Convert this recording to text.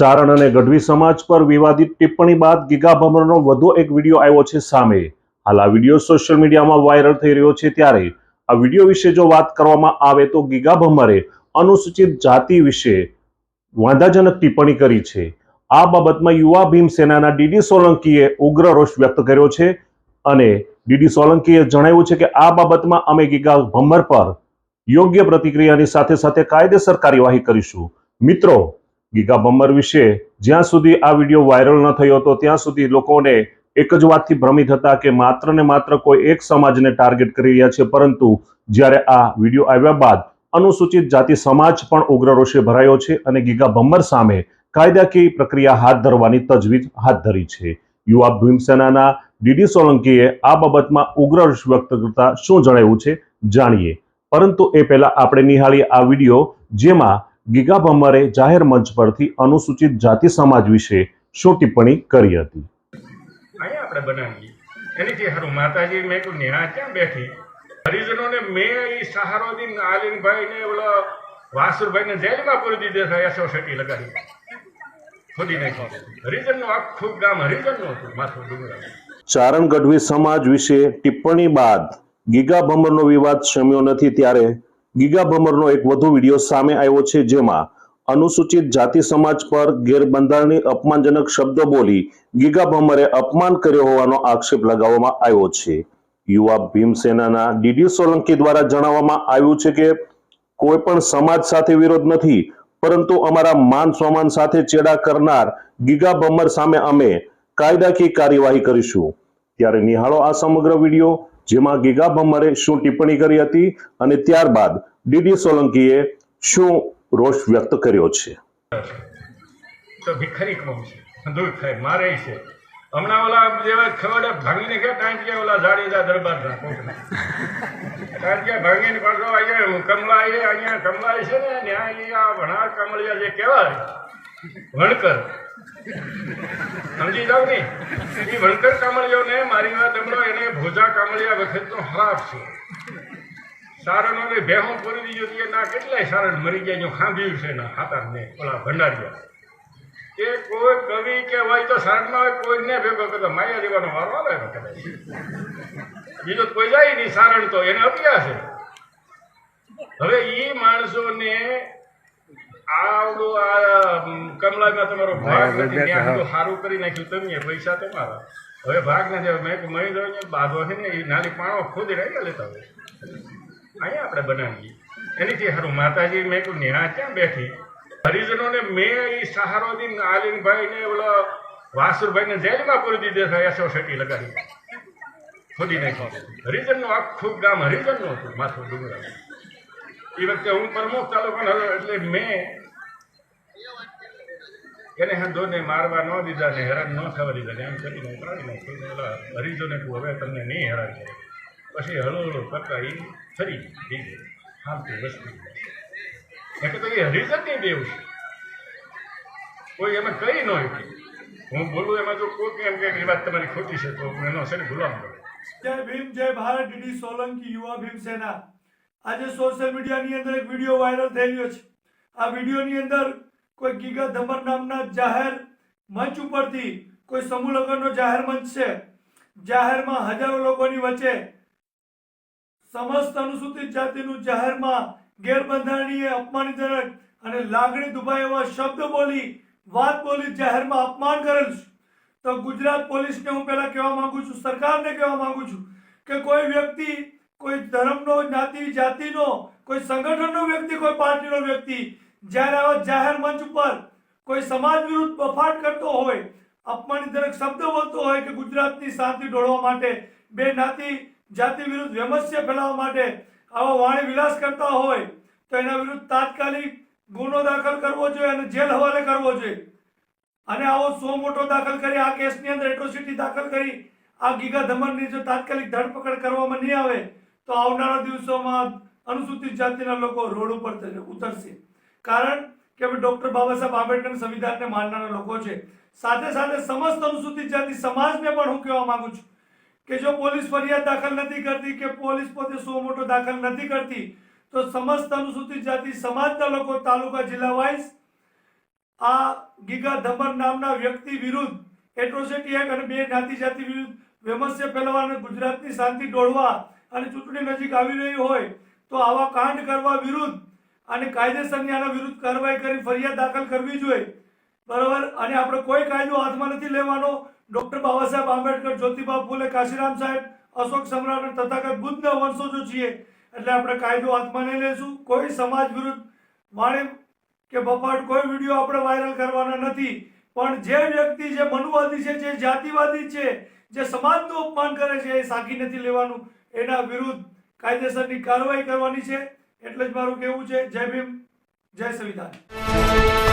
ચારણ અને ગઢવી સમાજ પર વિવાદિત ટિપ્પણી બાદ ગીગા ભમરનો વધુ એક વીડિયો આવ્યો છે સામે. હાલ આ વીડિયો સોશિયલ મીડિયામાં વાયરલ થઈ રહ્યો છે ત્યારે. આ વીડિયો વિશે જો વાત કરવામાં આવે તો ગીગા ભમરે અનુસૂચિત જાતિ વિશે વાંધાજનક ટિપ્પણી કરી છે. આ બાબતમાં યુવા ભીમ સેનાના ડીડી સોલંકીએ ઉગ્ર રોષ વ્યક્ત કર્યો છે અને ડીડી સોલંકીએ જણાવ્યું છે કે આ બાબતમાં અમે ગીગા ભમર પર યોગ્ય પ્રતિક્રિયાની સાથે સાથે કાયદેસર કાર્યવાહી કરીશું. મિત્રો ગીગા બમ્બર વિશે જ્યાં સુધી આ વીડિયો વાયરલ ન થયો હતો ત્યાં સુધી લોકોને એક જ વાતથી ભ્રમિત હતા કે માત્ર ને માત્ર કોઈ એક સમાજને ટાર્ગેટ કરી રહ્યા છે, પરંતુ જ્યારે આ વીડિયો આવ્યા બાદ અનુસૂચિત જાતિ સમાજ પણ ઉગ્ર રોષે ભરાયો છે અને ગીગા બમ્બર સામે કાયદાકીય પ્રક્રિયા હાથ ધરવાની તજવીજ હાથ ધરી છે. યુવા ભીમસેનાના ડીડી સોલંકીએ આ બાબતમાં ઉગ્ર રોષ વ્યક્ત કરતા શું જણાવ્યું છે, જાણીએ. પરંતુ એ પહેલા આપણે નિહાળીએ આ વીડિયો, જેમાં ગીગા ભમરે જાહેર મંચ પરથી અનુસૂચિત જાતિ સમાજ વિશે શું ટિપ્પણી કરી હતી? અહીંયા આપણે બનાવીએ. એનીથી હારું માતાજી મેં કહ્યું નેહા ક્યાં બેઠી? હરિજનોને મેં એ સહારો દીન આલિનભાઈ ને ઓલો વાસુરભાઈ ને જેલમાં પૂરી દીધે છે એસોસિટી લગાડી. ચારણ ગઢવી સમાજ વિશે ટિપ્પણી બાદ ગીગા ભમરનો વિવાદ શમ્યો નથી ત્યારે ગીગા ભમરનો એક વધુ વીડિયો સામે આવ્યો છે જેમાં અનુસૂચિત જાતિ સમાજ પર ગેરબંધારણી અપમાનજનક શબ્દો બોલી ગીગા ભમરે અપમાન કર્યો હોવાનો આક્ષેપ લગાવવામાં આવ્યો છે. યુવા ભીમસેનાના ડીડી સોલંકી દ્વારા જણાવવામાં આવ્યું છે કે કોઈ પણ સમાજ સાથે વિરોધ નથી, પરંતુ અમારા માન સ્વમાન સાથે ચેડા કરનાર ગીગા ભમર સામે અમે કાયદાકીય કાર્યવાહી કરીશું. ત્યારે નિહાળો આ સમગ્ર વીડિયો. જેમાં ગીગા ભમરે શું ટિપ્પણી કરી હતી અને ત્યારબાદ ડીડી સોલંકીએ શું રોષ વ્યક્ત કર્યો છે? તો ભિખારી કોમ છે. દૂર થાય મારે છે. હમણાં ઓલા જેવા ખબર ભાંગીને ગયા ટાંટિયા ઓલા જાડેજા દરબારના ટાંટિયા ભાંગીને પાછો અહીંયા કમલા અહીંયા કમલા છે ને ન્યાય અહીંયા વણા કમળિયા જે કહેવાય, વણકર. સમજી જાવ ને એ વણકર કામળિયોને મારી વાત હમણાં એને ભોજા કામળિયા વખતનો હરાપ છે. સારણોને ભેહો પૂરી દીધો તો ના કેટલાય સારણ મરી ગયા, જો ખાંભ્યું છે ના ખાતાને ઓલા ભંડારિયા કે કોઈ કવિ કે હોય તો સારણમાં હોય કોઈને ભેગો કરતો માયા દેવાનો વારો આવે ને કદાચ. બીજો કોઈ જાય નહીં સારણ તો, એને અપ્યા છે. હવે એ માણસોને આવડું આ કમલામાં તમારો ભાગ નથી ત્યાં બધું સારું કરી નાખ્યું તમે પૈસા તમારા. હવે ભાગ નથી હવે મેં મળી દઉં બાધો છે ને એ નાની પાણો ખુદ રહી લેતા હોય. અહીંયા આપણે બનાવીએ. એનીથી હારું માતાજી મેં કહ્યું નેહા ક્યાં બેઠી? હરિજનોને મેં એ સહારો દીન આલિનભાઈ ને ઓલો વાસુરભાઈ ને જેલમાં પૂરી દીધે છે એસોસિટી લગાડી. ખોદી નાખી હરિજનનું આખું ગામ હરિજનનું હતું માથું ડુંગરા એ વખતે હું પ્રમુખ તાલુકાનો એટલે મેં એને હંધોને મારવા ન દીધા ને હેરાન ન થવા દીધા ને એમ કરીને ઉતરાવી નાખ્યું ને ઓલા કહું, હવે તમને નહીં હેરાન કરે. પછી હળો હળો કરતા એ ફરી દીધે હાલતું વસ્તી એટલે તો એ હરિજનની દેવ છે. કોઈ એમાં કઈ ન હું બોલું એમાં જો કોઈ એમ કે એ વાત તમારી ખોટી છે, તો હું એનો ને ગુલામ કરું જય ભીમ, જય ભારત, ડીડી સોલંકી, યુવા ભીમ સેના. આજે સોશિયલ મીડિયાની અંદર એક વીડિયો વાયરલ થઈ રહ્યો છે. આ વિડીયોની અંદર કોઈ ગીગા ધમર નામના જાહેર મંચ ઉપરથી કોઈ સમૂહ લગ્નનો જાહેર મંચ છે. જાહેરમાં હજારો લોકોની વચ્ચે સમસ્ત અનુસૂચિત જાતિનું જાહેરમાં ગેરબંધારણીય, અપમાનજનક અને લાગણી દુભાય એવા શબ્દ બોલી, વાત બોલી જાહેરમાં અપમાન કરેલ તો ગુજરાત પોલીસને હું પહેલાં કહેવા માંગુ છું, સરકારને કહેવા માંગુ છું કે કોઈ વ્યક્તિ, કોઈ ધર્મનો જ્ઞાતિ જાતિનો, કોઈ સંગઠનનો વ્યક્તિ, કોઈ પાર્ટીનો વ્યક્તિ જ્યારે આવા જાહેર મંચ ઉપર કોઈ સમાજ વિરુદ્ધ બફાટ કરતો હોય અપમાનજનક શબ્દ બોલતો હોય કે ગુજરાતની શાંતિ ડોળવા માટે બે નાતી જાતિ વિરુદ્ધ વેમસ્ય ફેલાવવા માટે આવા વાણી વિલાસ કરતા હોય, તો એના વિરુદ્ધ તાત્કાલિક ગુનો દાખલ કરવો જોઈએ અને જેલ હવાલે કરવો જોઈએ. અને આવો સો મોટો દાખલ કરી, આ કેસની અંદર એટ્રોસિટી દાખલ કરી, આ ગીગા ધમનની જો તાત્કાલિક ધરપકડ કરવામાં નહીં આવે, તો આવનારા દિવસોમાં અનુસૂચિત જાતિના લોકો રોડ ઉપર ઉતરશે. કારણ કે અમે ડોક્ટર બાબા સાહેબ આંબેડકર સંવિધાનને માનનારા લોકો છે. સાથે સાથે સમસ્ત અનુસૂચિત જાતિ સમાજને પણ હું કહેવા માંગુ છું કે જો પોલીસ ફરિયાદ દાખલ નથી કરતી કે પોલીસ પોતે સો મોટો દાખલ નથી કરતી, તો સમસ્ત અનુસૂચિત જાતિ સમાજના લોકો તાલુકા જિલ્લા વાઇઝ આ ગીગા ધમર નામના વ્યક્તિ વિરુદ્ધ એટ્રોસિટી એક્ટ અને બે જ્ઞાતિ જાતિ વિરુદ્ધ વિમર્શે ફેલાવવા અને ગુજરાતની શાંતિ ડોળવા અને ચૂંટણી નજીક આવી રહી હોય તો આવા કાંડ કરવા વિરુદ્ધ અને કાયદેસરની આના વિરુદ્ધ કાર્યવાહી કરી, ફરિયાદ દાખલ કરવી જોઈએ. બરાબર? અને આપણે કોઈ કાયદો હાથમાં નથી લેવાનો. ડૉક્ટર બાબા સાહેબ આંબેડકર, જ્યોતિબા ફૂલે, કાશીરામ સાહેબ, અશોક સમ્રાટ અને તથાગત બુદ્ધના વંશજો છીએ. એટલે આપણે કાયદો હાથમાં નહીં લેશું કોઈ સમાજ વિરુદ્ધ વાણી કે બપાટ કોઈ વીડિયો આપણે વાયરલ કરવાના નથી. પણ જે વ્યક્તિ, જે મનુવાદી છે, જે જાતિવાદી છે, જે સમાજનું અપમાન કરે છે, એ સાકી નથી લેવાનું. એના વિરુદ્ધ કાયદેસરની કાર્યવાહી કરવાની છે. એટલે જ મારું કેવું છે જય ભીમ જય સંવિધાન.